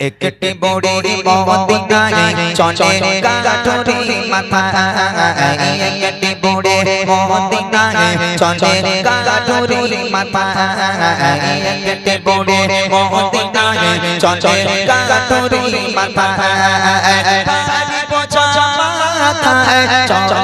একটি বড়ি মদিনায় চলে গাঠরি মাথায় একটি বড়ি মদিনায় চলে গাঠরি মাথায় একটি বড়ি মদিনায় চলে গাঠরি মাথায় বাড়ি বোঝা মাথায় চলো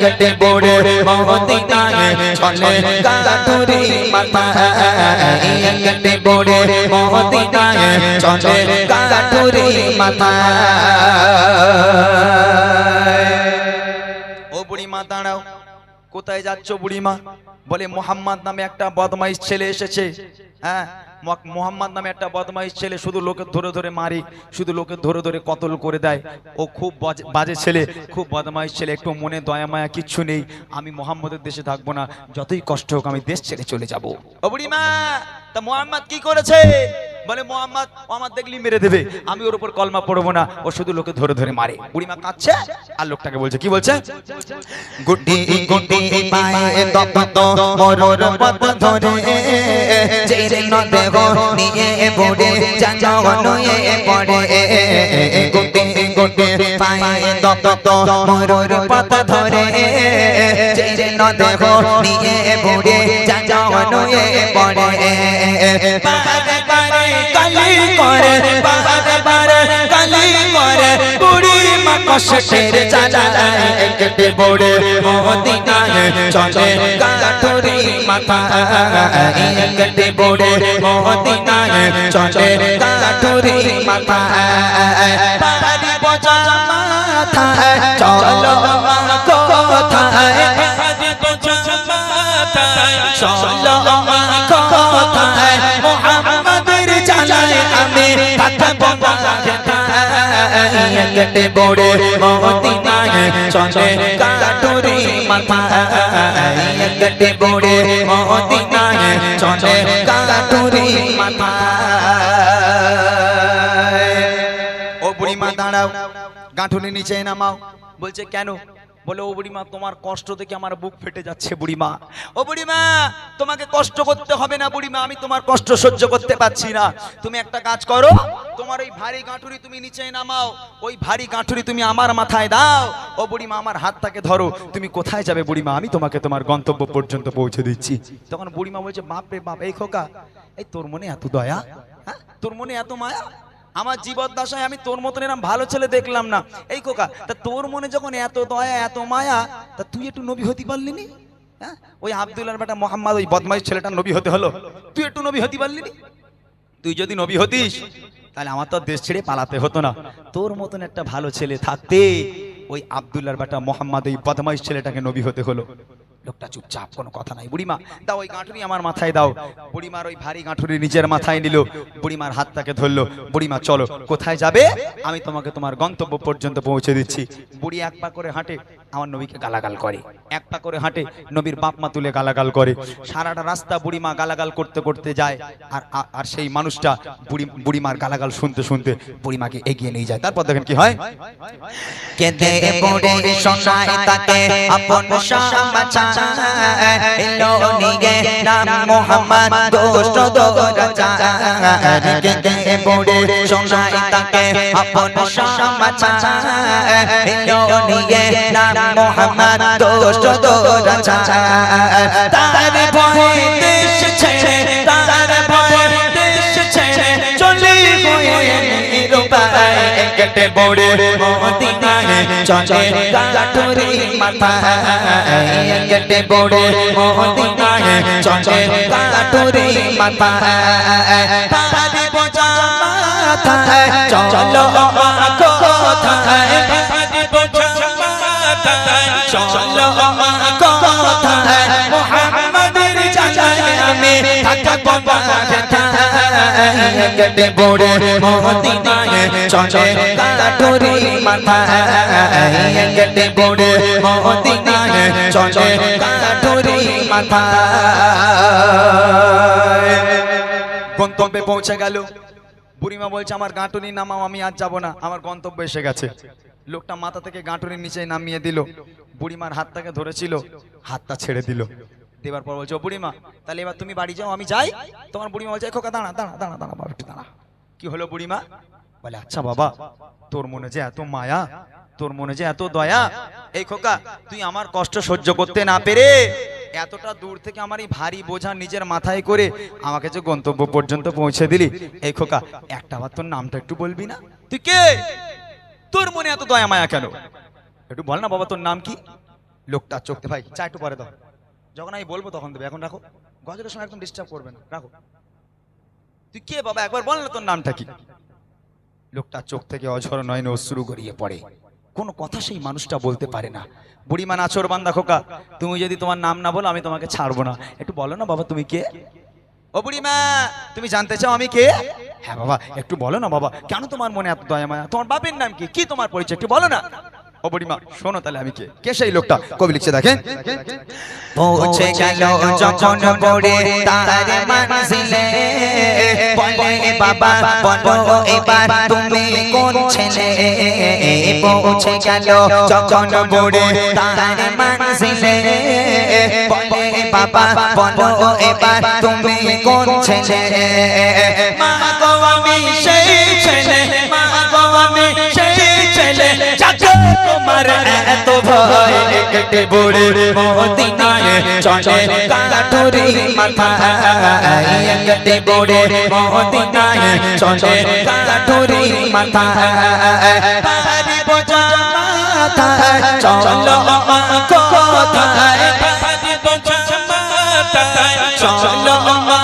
গেটে বড়ে ও বুড়িমা দাঁড়াও কোথায় যাচ্ছ বুড়িমা বলে মোহাম্মদ নামে একটা বদমাইশ ছেলে এসেছে হ্যাঁ মোহাম্মদ নামে একটা বদমাইশ ছেলে শুধু লোকে ধরে ধরে মারি, শুধু লোকে ধরে ধরে কতল করে দেয়। ও খুব বাজে- ছেলে, খুব বদমাইশ ছেলে, একটু মনে দয়া মায়া কিচ্ছু নেই। আমি মোহাম্মদের দেশে থাকব না, যতই কষ্ট হোক আমি দেশ ছেড়ে চলে যাব। মা তা মোহাম্মদ কি করেছে? বলে, মোহাম্মদ আমার দেখলি মেরে দেবে। আমি ওর উপর কলমা পড়ব না। ও শুধু লোকে ধরে ধরে মারে। বুড়িমা কাঁদছে আর লোকটাকে বলছে, কি বলছে? গুটি গুটি নিয়ে পড়ে গুটি গুটি নদেহ নিয়ে পড়ে কালি করে বারে বারে কালি করে। বুড়ি মা কষ্টের চালায় একটে বড়ে মদিনায় চলে গাঠরি মাথা। একটে বড়ে মদিনায় চলে গাঠরি মাথা। বাড়ি বোঝা চলো গেটে বড়ে মদিনায় চলে কাটুরি মাথা কেটে বড়ে মদিনায় চলে কাটুরি মাথা ও বুড়িমা দাঁড়াও। গাঁঠুনি নিচে নামাও। বলছে কেন? বলে, ও বুড়িমা, তোমার কষ্ট দেখে আমার বুক ফেটে যাচ্ছে বুড়িমা। ও বুড়িমা, তোমাকে কষ্ট করতে হবে না বুড়িমা, আমি তোমার কষ্ট সহ্য করতে পারছি না। তুমি একটা কাজ করো, তোমার ওই ভারী গাঁঠুরি তুমি নিচে নামাও, ওই ভারী গাঁঠুরি তুমি আমার মাথায় দাও। ও বুড়িমা, আমার হাতটাকে ধরো, তুমি কোথায় যাবে বুড়িমা? আমি তোমাকে তোমার গন্তব্য পর্যন্ত পৌঁছে দিচ্ছি। তখন বুড়িমা বলছে বাপ রে বাপ, এই খোকা, এই তোর মনে এত দয়া? হ্যাঁ? তোর মনে এত মায়া? আমার জীবদ্দশায় আমি তোর মতন এরকম ভালো ছেলে দেখলাম না। এই কোকা তা তোর মনে যখন এত দয়া, এত মায়া, তা তুই একটু নবী হতে পারলি নি? হ্যাঁ? ওই আব্দুল্লাহ বেটা মোহাম্মদ, ওই বদমাইশ ছেলেটা নবী হতে হলো। তুই একটু নবী হতে পারলি নি? তুই যদি নবী হতিস, তাহলে আমার তো দেশ ছেড়ে পালাতে হতো না। তোর মতন একটা ভালো ছেলে থাকতে ওই আব্দুল্লাহর বেটা মোহাম্মদ এই বদমাইশ ছেলেটাকে নবী হতে হলো। লোকটা চুপচাপ, কোনো কথা নাই। বুড়িমা, দাও ওই গাঁঠুরি আমার মাথায় দাও। বুড়িমার ওই ভারী গাঁঠুরি নিজের মাথায় নিল। বুড়িমার হাতটাকে ধরলো। বুড়িমা, চলো, কোথায় যাবে? আমি তোমাকে তোমার গন্তব্য পর্যন্ত পৌঁছে দিচ্ছি। বুড়ি এক পা করে হাঁটে, আমার নবীকে গালাগাল করে। এক পা করে হাঁটে, নবীর বাপ মা তুলে গালাগাল করে। সারাটা রাস্তা বুড়িমা গালাগাল করতে করতে যায়। আর, আর- সেই মানুষটা বুড়ি, বুড়িমার গালাগাল শুনতে শুনতে বুড়িমাকে এগিয়ে নিয়ে যায়। তারপর দেখেন কি হয়? কেঁদে পড়ে শোনায় তাকে আপন সমাচার এলো নিয়ে নাম মোহাম্মদ গোষ্ঠ দোরাচার কেঁদে পড়ে শোনায় তাকে আপন সমাচার এলো নিয়ে নাম মোহাম্মদ গোষ্ঠ দোরাচার তার ভয়ে দেশ ছেড়ে তার কেটে বড়ে মদিনায় চলে গাঠুরি মাথায়। কেটে বড়ে মদিনায় চলে গাঠুরি মাথায়। পারি বোঝা মাথায়, চলো মা মোহাম্মদের জানায় আমি থাকব বাগায় মদিনায় চলে বড়ে মদিনায় চলে মাথায় গন্তব্যে পৌঁছে গেল। বুড়িমা বলছে, আমার গাঁটুনি নামাও আমি আজ যাব না। আমার গন্তব্য এসে গেছে। লোকটা মাথা থেকে গাঁটুনির নিচে নামিয়ে দিল। বুড়িমার হাতটাকে ধরেছিল, হাতটা ছেড়ে দিল। দেবার পর বলছে, "ও বুড়িমা, তাহলে এবার তুমি বাড়ি যাও, আমি যাই। তোমার বুড়িমা বলছে "এ খোকা, দাঁড়া দাঁড়া দাঁড়া দাঁড়া, বাবা, একটু দাঁড়া। কি হলো বুড়িমা? বলে আচ্ছা বাবা, তোর মনে যে এত মায়া, তোর মনে যে এত দয়া, এই খোকা, তুই আমার কষ্ট সহ্য করতে না পেরে এতটা দূর থেকে আমার এই ভারী বোঝা নিজের মাথায় করে আমাকে যে গন্তব্য পর্যন্ত পৌঁছে দিলি, এই খোকা, একটা বার তোর নামটা একটু বলবি না? তুই কে? তোর মনে এত দয়া মায়া কেন? একটু বল না বাবা, তোর নাম কি? লোকটা চোখতে, ভাই, চা একটু পরে দাও। যখন আমি বলব তখন দেবে। এখন রাখো। গজরের সময় একদম ডিস্টার্ব করবে না। রাখো। তুই কে বাবা? একবার বল না তোর নামটা কি। লোকটা চোখ থেকে অঝর নয়নে অশ্রু গড়িয়ে পড়ে। কোনো কথা সেই মানুষটা বলতে পারে না। বুড়িমা নাচর বান্দা খোকা, তুমি যদি তোমার নাম না বলো, আমি তোমাকে ছাড়বো না। একটু বলো না বাবা, তুমি কে? ও বুড়িমা, তুমি জানতে চাও আমি কে? হ্যাঁ বাবা, একটু বলো না বাবা, কেন তোমার মনে এত দয়া মায়া? তোমার বাপের নাম কি? কি তোমার পরিচয়? একটু বলো না। ও বুড়িমা শোনো তাহলে আমি কে? কে সেই লোকটা? কবি লিখছে দেখেন। পৌঁছে গেল যখন পড়ে তার মানজিলে। বলে বাবা বলো এবার তুমি কোন ছেলে? পৌঁছে গেল যখন পড়ে তার মানজিলে। বলে বাবা বলো এবার তুমি কোন ছেলে? তোমার এত ভয় কেটে বড়ে মদিনায় চলে কাঠুরি মাথায় কেটে বড়ে মদিনায় চলে কাঠুরি মাথায় পারি বোঝা মাথায় চলো মা পারি বোঝা মাথায় চলো মা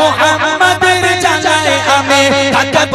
মোহাম্মদের জানায় আমি থাকব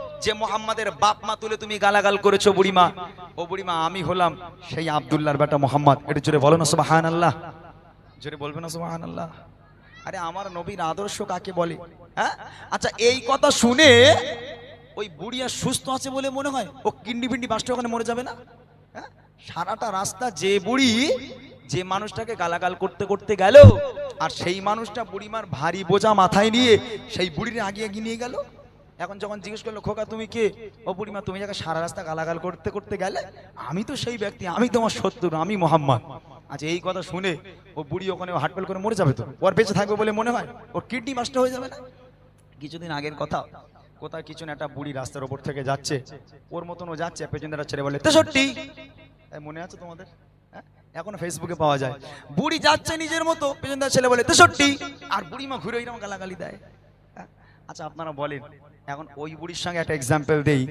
যে মোহাম্মদের বাপ মা তুলে তুমি গালাগাল করেছ বুড়িমা, ও বুড়িমা, আমি হলাম সেই আব্দুল্লাহর বেটা মোহাম্মদ। এটা জোরে বলো না সুবাহান আল্লাহ জোরে বলবে না সুবাহান আল্লাহ আরে আমার নবীর আদর্শ কাকে বলে? হ্যাঁ? আচ্ছা এই কথা শুনে ওই বুড়িয়া সুস্থ আছে বলে মনে হয়? ও কিন্ডি পিন্ডি বাসটা ওখানে মরে যাবে না? হ্যাঁ? সারাটা রাস্তা যে বুড়ি, যে মানুষটাকে গালাগাল করতে করতে গেল, আর সেই মানুষটা বুড়িমার ভারী বোঝা মাথায় নিয়ে সেই বুড়ির আগে এগিয়ে নিয়ে গেল? এখন যখন জিজ্ঞেস করল, খোকা, তুমি কে? ও বুড়িমা, তুমি যাকে সারা রাস্তা গালাগাল করতে করতে গেলে, আমি তো সেই ব্যক্তি, আমি তোমার শত্রু, আমি মোহাম্মদ। আচ্ছা এই কথা শুনে ও বুড়ি ওখানে হাটপেল করে মরে যাবে তো? ওর বেঁচে থাকবে বলে মনে হয়? ওর কিডনি মাস্টার হয়ে যাবে না? কিছুদিন আগের কথা, কোথায় কিছু একটা বুড়ি রাস্তার ওপর থেকে যাচ্ছে। ওর মতন ও যাচ্ছে পেছনে একটা ছেলে বলে তেষট্টি মনে আছে তোমাদের? হ্যাঁ? এখন ফেসবুকে পাওয়া যায়। বুড়ি যাচ্ছে নিজের মতো পেছনে ছেলে বলে তেষট্টি আর বুড়ি মা ঘুরে এরকম গালাগালি দেয়? আচ্ছা আপনারা বলেন। এখন ওই বুড়ির সঙ্গে একটা এক্সাম্পল দেই।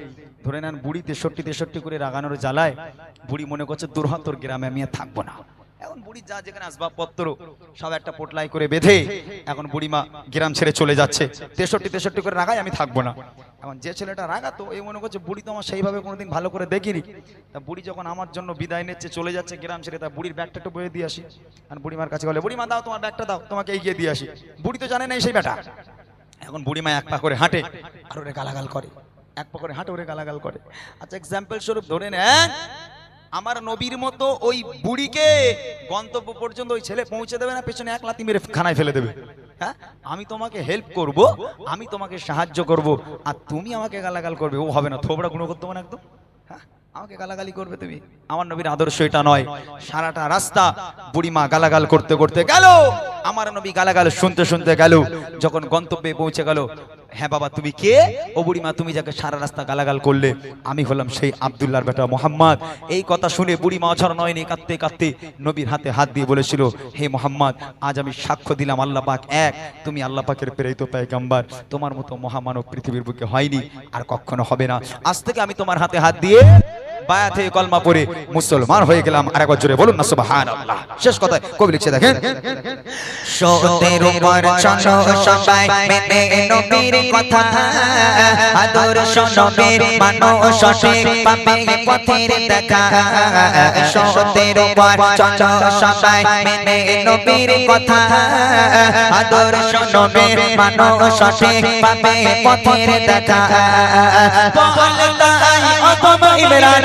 ধরে নেন বুড়ি তেষট্টি তেষট্টি করে রাগানোর জ্বালায় বুড়ি মনে করছে দুর্হাতর গ্রামে আমি আর থাকব না। এখন বুড়ি যা যেখানে আসবাবপত্র সব একটা পোটলাই করে বেঁধে এখন বুড়িমা গ্রাম ছেড়ে চলে যাচ্ছে। তেষট্টি তেষট্টি করে রাগাই আমি থাকব না। এখন যে ছেলেটা রাগাতো এই মনে করছে বুড়ি তো আমার সেইভাবে কোনোদিন ভালো করে দেখিনি। তা বুড়ি যখন আমার জন্য বিদায় নিচ্ছে চলে যাচ্ছে গ্রাম ছেড়ে তা বুড়ির ব্যাগটা একটু বয়ে দিয়ে আসি। আর বুড়িমার কাছে বলে বুড়িমা দাও তোমার ব্যাগটা দাও তোমাকে এগিয়ে দিয়ে আসি। বুড়ি তো জানে না সেই ব্যাটা? এখন বুড়িমা এক পা করে হাঁটে আর ওরে গালাগাল করে। এক পা করে হাঁটে, ওরে গালাগাল করে। আচ্ছা এক্সাম্পল স্বরূপ ধরে নেন আমার নবীর মতো ওই বুড়িকে গন্তব্য পর্যন্ত ওই ছেলে পৌঁছে দেবে না, পেছনে এক লাতি মেরে খানায় ফেলে দেবে। হ্যাঁ? আমি তোমাকে হেল্প করব, আমি তোমাকে সাহায্য করব, আর তুমি আমাকে গালাগাল করবে, ও হবে না, থোবড়া গুণ করতে না একদম। হ্যাঁ আমাকে গালাগালি করবে তুমি? আমার নবীর আদর্শ এটা নয়। সারাটা রাস্তা বুড়িমা গালাগাল করতে করতে গেল। আমার নবী গালাগাল শুনতে শুনতে গেল। যখন গন্তব্যে পৌঁছে গেল হ্যাঁ বাবা, তুমি কে? ও বুড়িমা, তুমি যাকে সারা রাস্তা গালাগাল করলে, আমি হলাম সেই আব্দুল্লাহর বেটা মোহাম্মদ। এই কথা শুনে বুড়িমা অছর নয়নি কাঁদতে কাঁদতে নবীর হাতে হাত দিয়ে বলেছিল, হে মোহাম্মদ, আজ আমি সাক্ষ্য দিলাম আল্লাহ পাক এক, তুমি আল্লাহ পাকের প্রেরিত পায়গাম্বার। তোমার মতো মহামানব পৃথিবীর বুকে হয়নি, আর কখনো হবে না। আজ থেকে আমি তোমার হাতে হাত দিয়ে বায়াতে কলমা পড়ে মুসলমান হয়ে গেলাম। আর জোরে বলুন না, সুবহানাল্লাহ। শেষ কথায় কবি লিখছে, দেখেন। সতের উপর শোনো সবাই মেনে নবীর কথা। আদর্শ নবীর মানো সঠিক পাবে পথের দেখা। সতের উপর শোনো সবাই মেনে নবীর কথা। আদর্শ নবীর মানো সঠিক পাবে পথের দেখা। বলতাই অতম অতম ইমরান।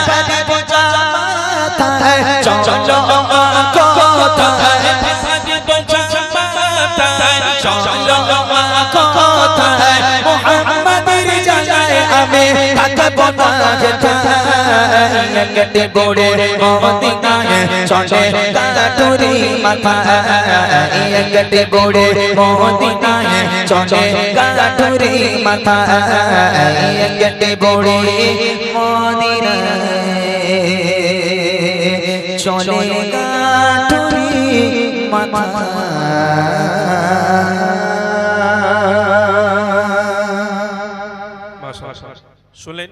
একটি বড়ে মদিনায় চলে কাঠুরি মাথা একটি বড়ে মদিনায় চলে কাঠুরি মাথা একটি বড়ে মদিনায় চলে কাঠুরি মাথা শুনলেন